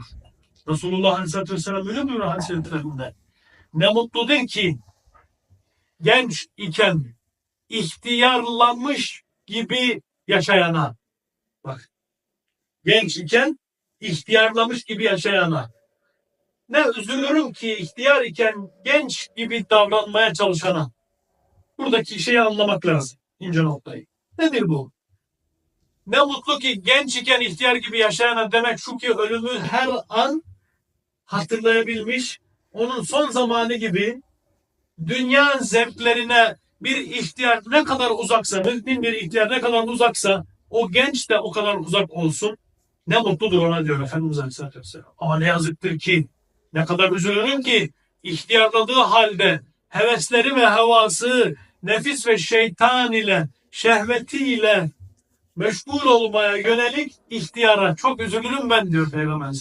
buyurur. Resulullah Aleyhisselatü Vesselam öyle buyuruyor hadislerinde. Ne mutludur ki genç iken ihtiyarlanmış gibi yaşayana. Bak. Genç iken ihtiyarlamış gibi yaşayana. Ne üzülürüm ki ihtiyar iken genç gibi davranmaya çalışana. Buradaki şeyi anlamak lazım. ince noktayı. Nedir bu? Ne mutlu ki genç iken ihtiyar gibi yaşayana demek şu ki ölümü her an hatırlayabilmiş, onun son zamanı gibi dünya zevklerine bir ihtiyar ne kadar uzaksa, mümin bir ihtiyar ne kadar uzaksa o genç de o kadar uzak olsun. Ne mutludur ona diyor Efendimiz Aleyhisselatü Vesselam. Ama ne yazıktır ki ne kadar üzülürüm ki ihtiyarladığı halde hevesleri ve havası nefis ve şeytan ile şehvetiyle meşgul olmaya yönelik ihtiyara çok üzülürüm ben diyor Peygamber.